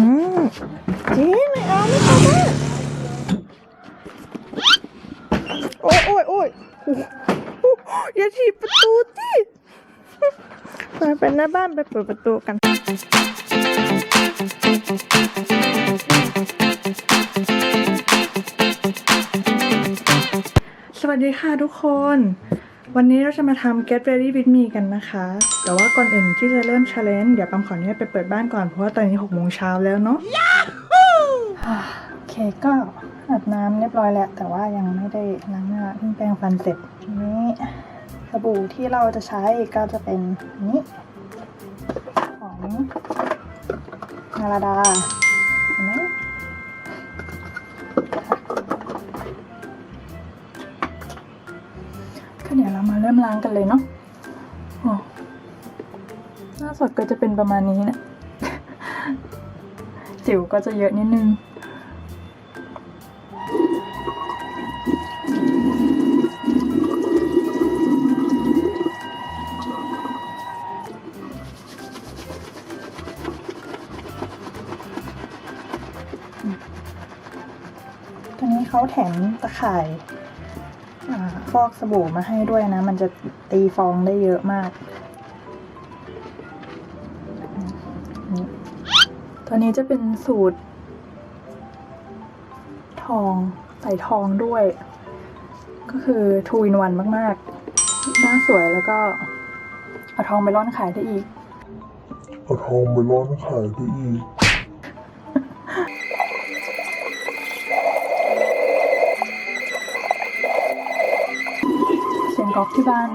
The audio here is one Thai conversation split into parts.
อืมจีไม่เอาไม่เอาบ้านโอ้ยโอ้ยโอ้ยอย่าถีบประตูสิไปไปหน้าบ้านไปเปิดประตูกันสวัสดีค่ะทุกคน วันนี้เราจะมาทำ Get Ready with me กันนะคะ แต่ว่าก่อนอื่นที่จะเริ่ม challenge เดี๋ยวปังขออนุญาตไปเปิดบ้านก่อน เพราะว่าตอนนี้6โมงเช้าแล้วเนาะโอเคก็อาบน้ำเรียบร้อยแล้ว แต่ว่ายังไม่ได้ล้างหน้าเพิ่งแปรงฟันเสร็จทีนี้สบู่ที่เราจะใช้ก็จะเป็นนนี้ ของนาราดาเห็นไหม เรามาเริ่มล้างกันเลยเนาะหน้าสดก็จะเป็นประมาณนี้นะจิ๋วก็จะเยอะนิดนึงตอนนี้เขาแถมตะข่ายอ่ ฟอกสบู่มาให้ด้วยนะ มันจะตีฟองได้เยอะมากนี่ตัวนี้จะเป็นสูตร ทองใส่ทองด้วย ก็คือทูอินวันมากๆ หน้าสวยแล้วก็ เอาทองไปร่อนขายได้อีก เอาทองไปร้อนขายได้อีก ก๊อกที่บ้าน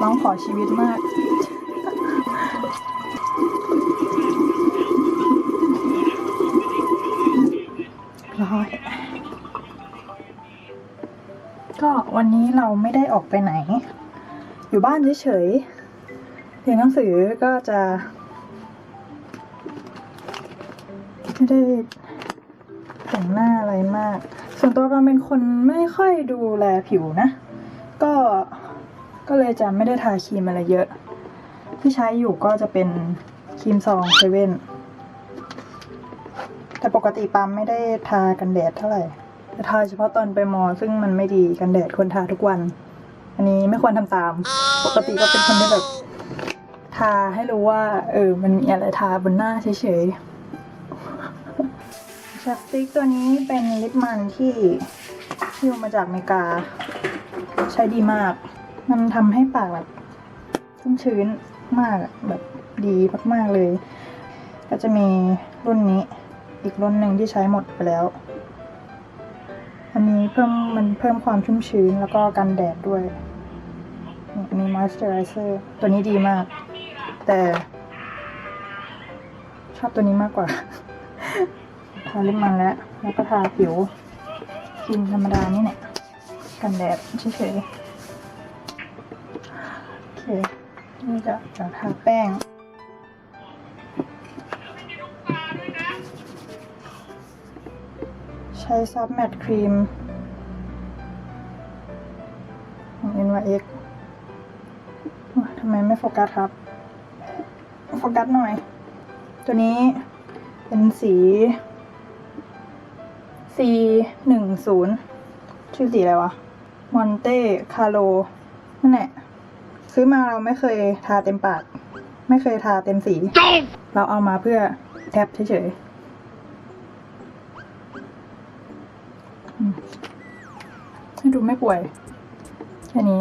ร้องขอชีวิตมาก ร้อย ก็วันนี้เราไม่ได้ออกไปไหน อยู่บ้านเฉยๆเรียนหนังสือก็จะ ไม่ได้แต่งหน้าอะไรมาก ส่วนตัวปาเป็นคนไม่ค่อยดูแลผิวนะ ก็ ก็เลยจะไม่ได้ทาครีมอะไรเยอะ ที่ใช้อยู่ก็จะเป็นครีมซองเซเว่นแต่ปกติปามไม่ได้ทากันแดดเท่าไหร่จะทาเฉพาะตอนไปมอ ซึ่งมันไม่ดีกันแดดควรทาทุกวัน อันนี้ไม่ควรทำตาม ปกติก็เป็นคนที่แบบทาให้รู้ว่า เออ มันมีอะไรทาบนหน้าเฉยๆชัปสติกตัวนี้เป็นลิปมันที่ที่เอมาจากอเมริกา ใช้ดีมาก มันทำให้ปากแบบชุ่มชื้นมากแบบดีมากๆเลย ก็จะมีรุ่นนี้อีกรุ่นหนึ่งที่ใช้หมดไปแล้ว อันนี้เพิ่มมันเพิ่มความชุ่มชื้นแล้วก็กันแดดด้วยนี่มี moisturizer ตัวนี้ดีมาก แต่ ชอบตัวนี้มากกว่า ทาลิปมันแล้ว แล้วก็ทาผิวครีมธรรมดานี่เนี่ย กันแดดเฉยๆโอเค นี่จะจะทาแป้งใช้ซับแมตต์ครีมของ NYX ทำไมไม่โฟกัสครับ โฟกัสหน่อย ตัวนี้เป็นสี C หนึ่งศูนย์ชื่อสีอะไรวะ มอนเต้คาโลนั่นแหละซื้อมาเราไม่เคยทาเต็มปาก ไม่เคยทาเต็มสี เราเอามาเพื่อแทบเฉยๆให้ดูไม่ป่วยแค่นี้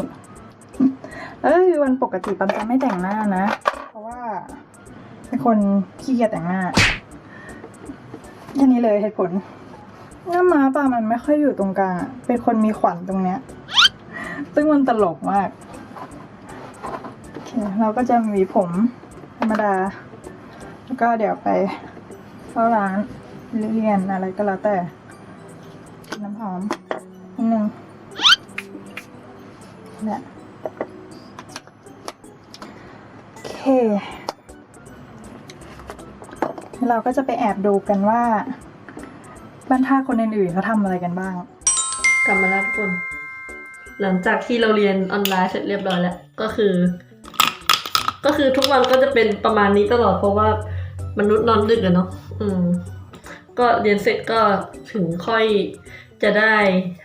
แล้วก็คือวันปกติปั๊มจะไม่แต่งหน้านะ เพราะว่าเป็นคนขี้เกียจแต่งหน้าแค่นี้เลยเหตุผลหน้าม้าปามันไม่ค่อยอยู่ตรงกลางเป็นคนมีขวัญตรงเนี้ย ซึ่งมันตลกมาก โอเค เราก็จะหวีผมธรรมดา แล้วก็เดี๋ยวไปเข้าร้านเรียนอะไรก็แล้วแต่ น้ำหอมนิดนึงนี่โอเค เราก็จะไปแอบดูกันว่าบ้านท่าคนอื่นๆเขาทำอะไรกันบ้าง กลับมาแล้วทุกคน หลังจากที่เราเรียนออนไลน์เสร็จเรียบร้อยแล้ว ก็คือ ก็คือทุกวันก็จะเป็นประมาณนี้ตลอดเพราะว่ามนุษย์นอนดึกอะเนาะอืม ก็เรียนเสร็จก็ถึงค่อยจะได้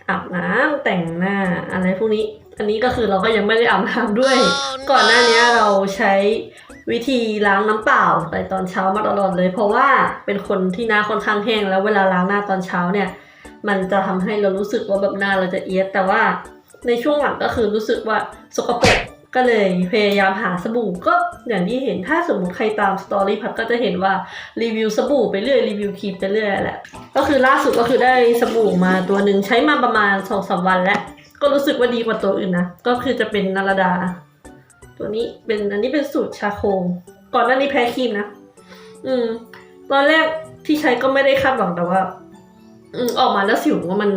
อาบน้ำแต่งหน้าอะไรพวกนี้ อันนี้ก็คือเราก็ยังไม่ได้อาบน้ำด้วย ก่อนหน้านี้เราใช้วิธีล้างน้ำเปล่าในตอนเช้ามาตลอดเลย เพราะว่าเป็นคนที่หน้าค่อนข้างแห้งแล้วเวลาล้างหน้าตอนเช้าเนี่ย มันจะทำให้เรารู้สึกว่าแบบหน้าเราจะเอียดแต่ว่า ในช่วงหลังก็คือรู้สึกว่าสกปรกก็เลยพยายามหาสบู่ก็อย่างที่เห็นถ้าสมมติใครตามสตอรี่พัดก็จะเห็นว่ารีวิวสบู่ไปเรื่อยรีวิวครีมไปเรื่อยแหละก็คือล่าสุดก็คือได้สบู่มาตัวหนึ่งใช้มาประมาณสองสามวันแล้ว ก็รู้สึกว่าดีกว่าตัวอื่นนะก็คือจะเป็นนาราดา ตัวนี้เป็นอันนี้เป็นสูตรชาโคงก่อนหน้านี้แพ้ครีมนะ อืม ตอนแรกที่ใช้ก็ไม่ได้คาดหวังแต่ว่า อืมออกมาแล้วสิวว่ามัน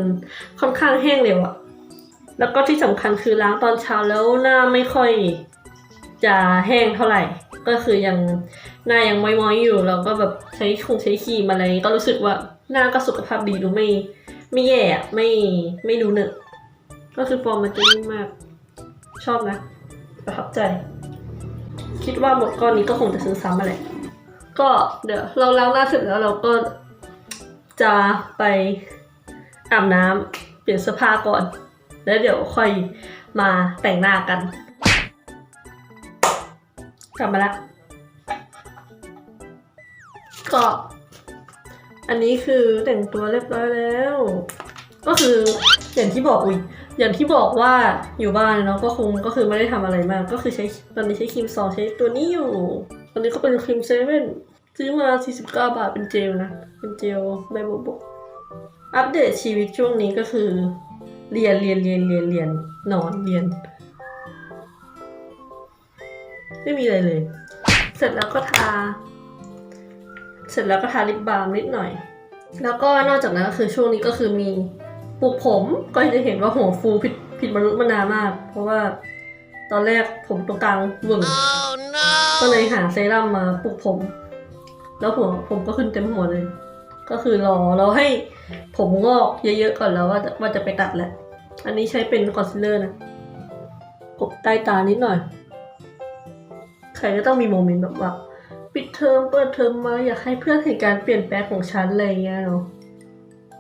ค่อนข้างแห้งเร็วอะ แล้วก็ที่สำคัญคือล้างตอนเช้าแล้วหน้าไม่ค่อยจะแห้งเท่าไหร่ ก็คือยังหน้ายังมอยๆอยู่แล้วก็แบบใช้คงใช้ครีมอะไรก็รู้สึกว่าหน้าก็สุขภาพดีดูไม่ไม่แย่ไม่ไม่ดูเหนอะก็คือฟอร์มมันจะนิ่มมาก ชอบนะประทับใจ คิดว่าหมดก้อนนี้ก็คงจะซื้อซ้ำมาแหละก็เดี๋ยวเราล้างหน้าเสร็จแล้วเราก็จะไปอาบน้ำเปลี่ยนเสื้อผ้าก่อน แล้วเดี๋ยวค่อยมาแต่งหน้ากัน กลับมาละก็อันนี้คือแต่งตัวเรียบร้อยแล้ว ก็คืออย่างที่บอกอุ้ยอย่างที่บอกว่าอยู่บ้านเนาะก็คงก็คือไม่ได้ทำอะไรมากก็คือใช้ตอนนี้ใช้ครีมซองใช้ตัวนี้อยู่ตอนนี้ก็เป็นครีมเซเว่นซื้อมา 49 บาทเป็นเจลนะ เป็นเจลใบโบโบอัปเดตชีวิตช่วงนี้ก็คือ เรียนเรียนเรียนเรียนเรียนนอนเรียน ไม่มีอะไรเลย เสร็จแล้วก็ทา เสร็จแล้วก็ทาลิปบาล์มนิดหน่อย แล้วก็นอกจากนั้นก็คือช่วงนี้ก็คือมีปลูกผมก็จะเห็นว่าหัวฟูผิดผิดมนุษย์มานามาก เพราะว่าตอนแรกผมตรงกลางเหวึ่งก็เลยหาเซรั่มมาปลูกผม แล้วหัวผมก็ขึ้นเต็มหัวเลย ก็คือรอเราให้ผมงอกเยอะๆก่อนแล้วว่าจะว่าจะไปตัดแหละ อันนี้ใช้เป็นคอนซีลเลอร์นะกบใต้ตานิดหน่อย ใครก็ต้องมีโมเมนต์แบบว่า ปิดเทอมเปิดเทอมมาอยากให้เพื่อนเห็นการเปลี่ยนแปลงของฉันอะไรอย่างเงี้ยเนาะ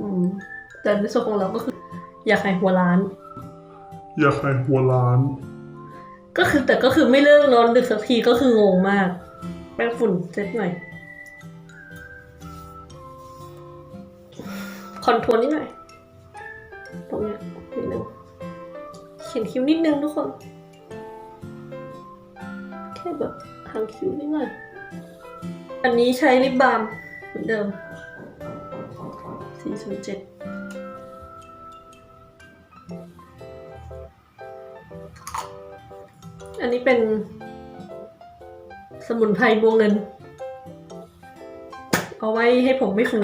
อืม แต่ในส่วนของเราก็คือ อยากให้หัวล้าน อยากให้หัวล้าน ก็คือแต่ก็คือไม่เลิกนอนดึกสักทีก็คืองงมาก แป้งฝุ่นเซ็ตหน่อยคอนโทรลนิดหน่อยตรงเนี้ย นิดนึงเขียนคิ้วนิดนึงทุกคน แค่แบบหางคิ้วนิดหน่อย อันนี้ใช้ลิปบาล์มเหมือนเดิม 407อันนี้เป็น สมุนไพรบวงเงิน เอาไว้ให้ผมไม่ฟู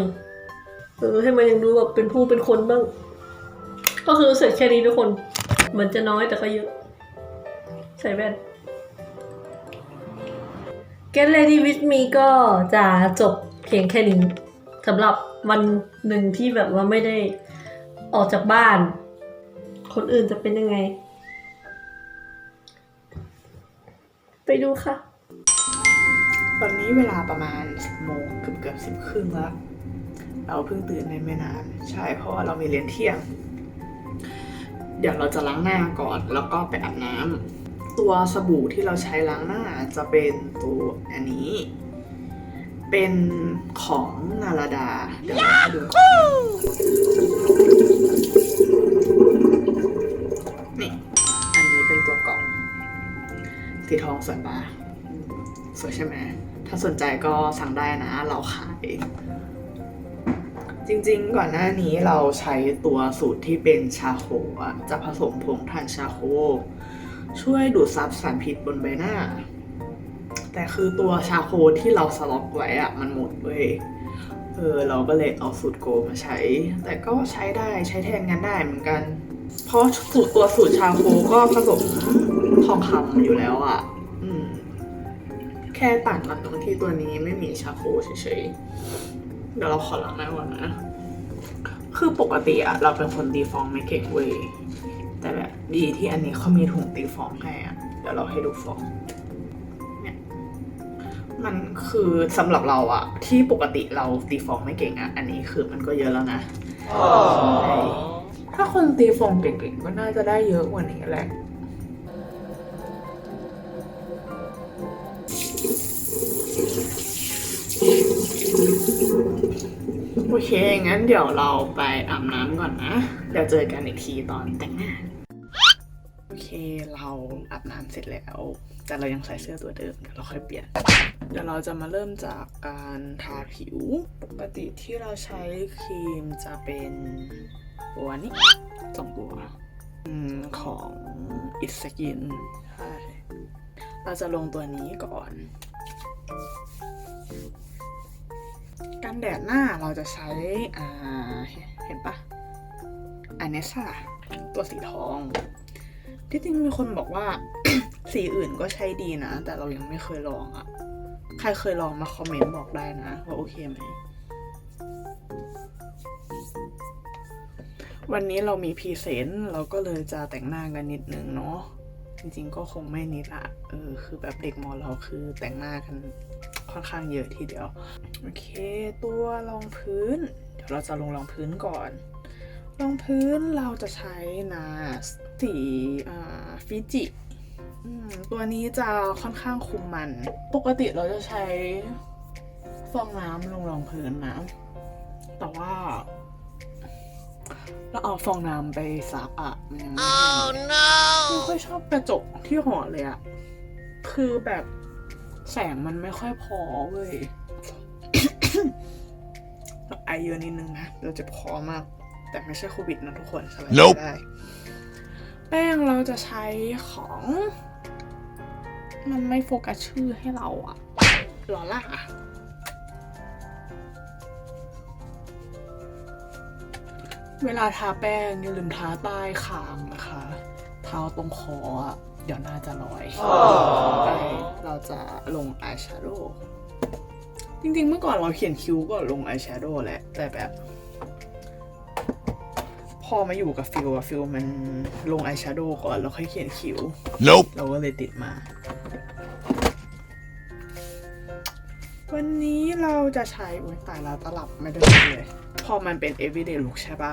เออให้มันยังดูแบบเป็นผู้เป็นคนบ้าง ก็คือเสร็จแค่นี้ทุกคน เหมือนจะน้อยแต่ก็เยอะ ใส่แว่น Get Ready with me ก็จะจบเพียงแค่นี้สำหรับวันหนึ่งที่แบบว่าไม่ได้ออกจากบ้าน คนอื่นจะเป็นยังไง ไปดูค่ะ ตอนนี้เวลาประมาณสิบโมงเกือบเกือบสิบครึ่งแล้ว เราเพิ่งตื่นในไม่นาน ใช่เพราะว่าเรามีเรียนเที่ยง เดี๋ยวเราจะล้างหน้าก่อนแล้วก็ไปอาบน้ำตัวสบู่ที่เราใช้ล้างหน้าจะเป็นตัวอันนี้ เป็นของนาราดา เดี๋ยวเราดูนี่อันนี้เป็นตัวกล่องสีทองสวยปะสวยใช่ไหมถ้าสนใจก็สั่งได้นะ เราขาย จริงๆ ก่อนหน้านี้เราใช้ตัวสูตรที่เป็นชาโคจะผสมผงถ่านชาโค ช่วยดูดซับสารพิษบนใบหน้า แต่คือตัวชาโคที่เราสล็อกไว้อะมันหมดเว้ยเออเราก็เลยเอาสูตรโกมาใช้ แต่ก็ใช้ได้ใช้แทนกันได้เหมือนกัน เพราะสูตรตัวสูตรชาโคก็ผสมทองคำอยู่แล้วอะ่ะแค่ต่างกันตรงที่ตัวนี้ไม่มีชาโคเฉยๆ เดี๋ยวเราขอล้างหน้าก่อนนะ คือปกติอะเราเป็นคนตีฟองไม่เก่งเว้ย แต่แบบดีที่อันนี้เขามีถุงตีฟองให้อะเดี๋ยวเราให้ดูฟอง เนี่ยมันคือสำหรับเราอะที่ปกติเราตีฟองไม่เก่งอะอันนี้คือมันก็เยอะแล้วนะใช่ถ้าคนตีฟองเก่งๆก็น่าจะได้เยอะกว่านี้แหละโอ เค งั้นเดี๋ยวเราไปอาบน้ำก่อนนะ เดี๋ยวเจอกันอีกทีตอนแต่งหน้า โอเค เราอาบน้ำเสร็จแล้ว แต่เรายังใส่เสื้อตัวเดิม เดี๋ยวเราค่อยเปลี่ยน เดี๋ยวเราจะมาเริ่มจากการทาผิว ปกติที่เราใช้ครีมจะเป็นตัวนี้สองตัวอืมของ It Skin ใช่เราจะลงตัวนี้ก่อน กันแดดหน้าเราจะใช้อ่าเห็นปะอันเนซ่าตัวสีทอง ที่จริงมีคนบอกว่า สีอื่นก็ใช้ดีนะ แต่เรายังไม่เคยลองอะ่ะใครเคยลองมาคอมเมนต์บอกได้นะว่าโอเคไหม วันนี้เรามีพรีเซนต์เราก็เลยจะแต่งหน้ากันนิดนึงเนาะจริงๆก็คงไม่นิดละเออคือแบบเด็กมอเราคือแต่งหน้ากัน ค่อนข้างเยอะทีเดียว โอเค ตัวรองพื้น เดี๋ยวเราจะลงรองพื้นก่อน รองพื้นเราจะใช้นาสีอ่าฟิจิอืมตัวนี้จะค่อนข้างคุมมัน ปกติเราจะใช้ฟองน้ำลงรองพื้นนะ แต่ว่า เราเอาฟองน้ำไปซักอะมันยังไม่ไม่ค่อยชอบกระจกที่หอเลยอะคือแบบ แสงมันไม่ค่อยพอเว้ยไอเยอะนิดนึงนะเราเจะคอมาก แต่ไม่ใช่โควิดนะทุกคนสบายใจ Nope ได้ แป้งเราจะใช้ของ มันไม่โฟกัสชื่อให้เราอะหรอล่ะเวลาทาแป้งอย่าลืมทาใต้คางนะคะเท้าตรงคออะ เดี๋ยวน่าจะลอยไปเราจะลงอายแชโดว์จริงๆ เมื่อก่อนเราเขียนคิ้วก่อนลงอายแชโดว์แหละ แต่แบบ พอมาอยู่กับฟิลอะฟิลมันลงอายแชโดว์ก่อนแล้วค่อยเขียนคิ้ว Nope. เราก็เลยติดมา วันนี้เราจะใช้อุ้ยตายแล้วตลับไม่ได้เลย พอมันเป็น everyday look ใช่ปะ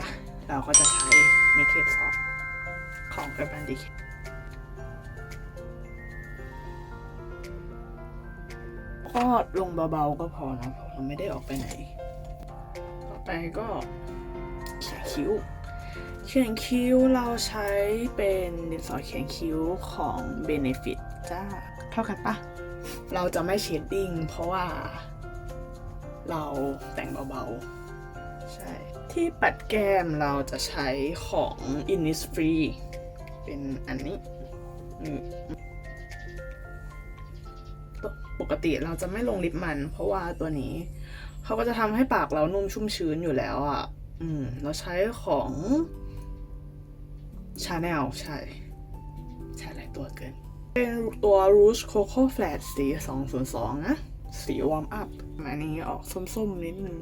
เราก็จะใช้ naked soft ของ Urban Decay ก็ลงเบาๆก็พอนะเพราะเราไม่ได้ออกไปไหน ต่อไปก็เขียนคิ้ว เขียนคิ้วเราใช้เป็นดินสอเขียนคิ้วของ Benefit จ้า เท่ากันปะ เราจะไม่เชดดิ้งเพราะว่าเราแต่งเบาๆ ใช่ ที่ปัดแก้มเราจะใช้ของ Innisfree เป็นอันนี้นี่ ปกติเราจะไม่ลงลิปมัน เพราะว่าตัวนี้เขาก็จะทำให้ปากเรานุ่มชุ่มชื้นอยู่แล้วอะ อืม เราใช้ของ Chanel ใช่ ใช่หลายตัวเกิน เป็นตัว Rouge Coco Flat สี 202 นะ สีวอร์มอัพอันนี้ออกส้มๆ นิดนึง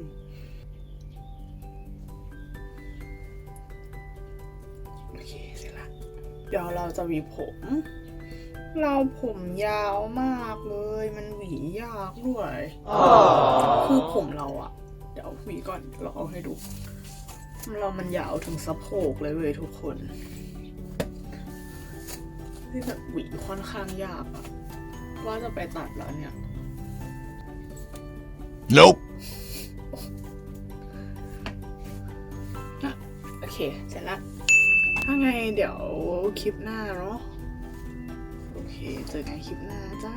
โอเคเสร็จละเดี๋ยวเราจะวีผม เราผมยาวมากเลย มันหวียากด้วยคือผมเราอะเดี๋ยวหวีก่อนเราเอาให้ดู เรามันยาวถึงสะโพกเลยเว้ยทุกคนที่แบบหวีค่อนข้างยากอะว่าจะไปตัดแล้วเนี่ย Nope. อะโอเค เสร็จละถ้าไงเดี๋ยวคลิปหน้าเนาะโอเค เจอกันคลิปหน้าจ้า